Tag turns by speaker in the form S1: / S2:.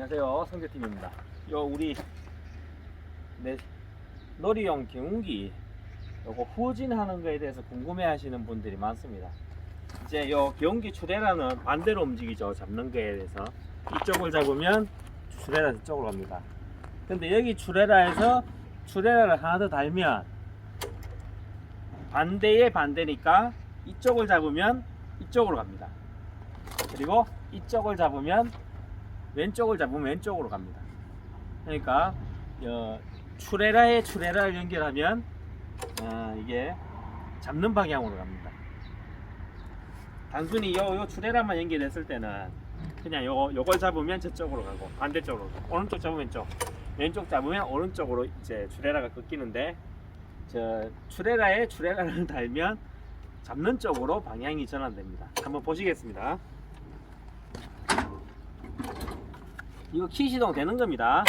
S1: 안녕하세요. 성재팀입니다. 요 우리 네, 놀이용 경운기 요거 후진하는 거에 대해서 궁금해 하시는 분들이 많습니다. 이제 요 경운기 추레라는 반대로 움직이죠. 잡는 거에 대해서. 이쪽을 잡으면 추레라 이쪽으로 갑니다. 근데 여기 추레라에서 추레라를 하나 더 달면 반대의 반대니까 이쪽을 잡으면 이쪽으로 갑니다. 그리고 이쪽을 잡으면 왼쪽을 잡으면 왼쪽으로 갑니다. 그러니까 어, 추레라에 추레라를 연결하면 어, 이게 잡는 방향으로 갑니다. 단순히 요, 요 추레라만 연결했을 때는 그냥 요, 요걸 잡으면 저쪽으로 가고 반대쪽으로 가고 오른쪽 잡으면 왼쪽 왼쪽 잡으면 오른쪽으로 이제 추레라가 꺾이는데 저 추레라에 추레라를 달면 잡는 쪽으로 방향이 전환됩니다. 한번 보시겠습니다. 이거 키 시동 되는 겁니다.